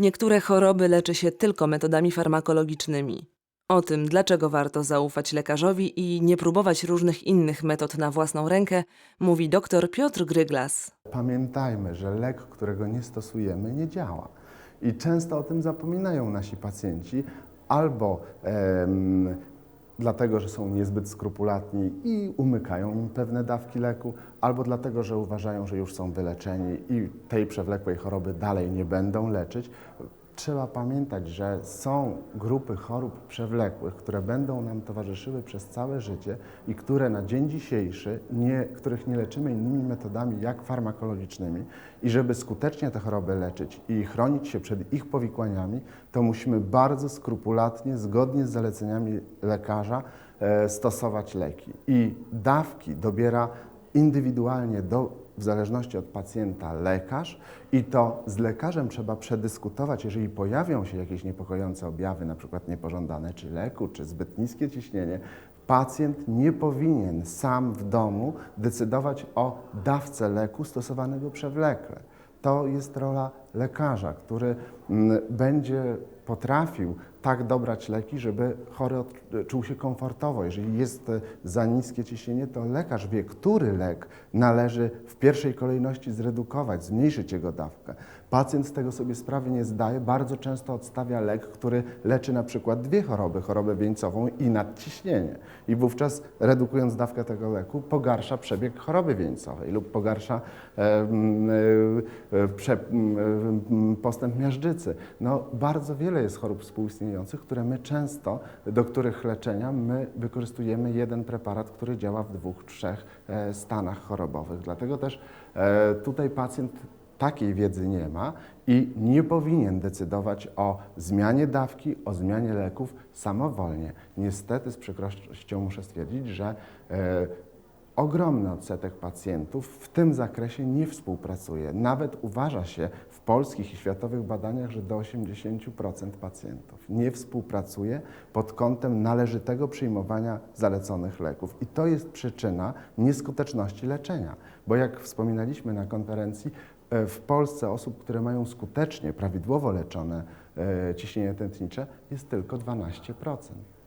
Niektóre choroby leczy się tylko metodami farmakologicznymi. O tym, dlaczego warto zaufać lekarzowi i nie próbować różnych innych metod na własną rękę, mówi dr Piotr Gryglas. Pamiętajmy, że lek, którego nie stosujemy, nie działa. I często o tym zapominają nasi pacjenci, albo em, dlatego, że są niezbyt skrupulatni i umykają im pewne dawki leku, albo dlatego, że uważają, że już są wyleczeni i tej przewlekłej choroby dalej nie będą leczyć. Trzeba pamiętać, że są grupy chorób przewlekłych, które będą nam towarzyszyły przez całe życie i które na dzień dzisiejszy, nie, których nie leczymy innymi metodami jak farmakologicznymi. I żeby skutecznie te choroby leczyć i chronić się przed ich powikłaniami, to musimy bardzo skrupulatnie, zgodnie z zaleceniami lekarza, e, stosować leki. I dawki dobiera indywidualnie do, w zależności od pacjenta lekarz i to z lekarzem trzeba przedyskutować, jeżeli pojawią się jakieś niepokojące objawy, na przykład niepożądane czy leku, czy zbyt niskie ciśnienie, pacjent nie powinien sam w domu decydować o dawce leku stosowanego przewlekle. To jest rola lekarza, który mm, będzie potrafił tak dobrać leki, żeby chory czuł się komfortowo. Jeżeli jest e, za niskie ciśnienie, to lekarz wie, który lek należy w pierwszej kolejności zredukować, zmniejszyć jego dawkę. Pacjent z tego sobie sprawy nie zdaje, bardzo często odstawia lek, który leczy na przykład dwie choroby, chorobę wieńcową i nadciśnienie. I wówczas redukując dawkę tego leku, pogarsza przebieg choroby wieńcowej lub pogarsza e, e, e, prze, m, postęp miażdżycy. No, bardzo wiele jest chorób współistniejących, które my często, do których leczenia my wykorzystujemy jeden preparat, który działa w dwóch, trzech e, stanach chorobowych. Dlatego też e, tutaj pacjent takiej wiedzy nie ma i nie powinien decydować o zmianie dawki, o zmianie leków samowolnie. Niestety z przykrością muszę stwierdzić, że e, ogromny odsetek pacjentów w tym zakresie nie współpracuje. Nawet uważa się w polskich i światowych badaniach, że do 80% pacjentów nie współpracuje pod kątem należytego przyjmowania zaleconych leków. I to jest przyczyna nieskuteczności leczenia. Bo jak wspominaliśmy na konferencji, e, w Polsce osób, które mają skutecznie, prawidłowo leczone e, ciśnienie tętnicze jest tylko 12%.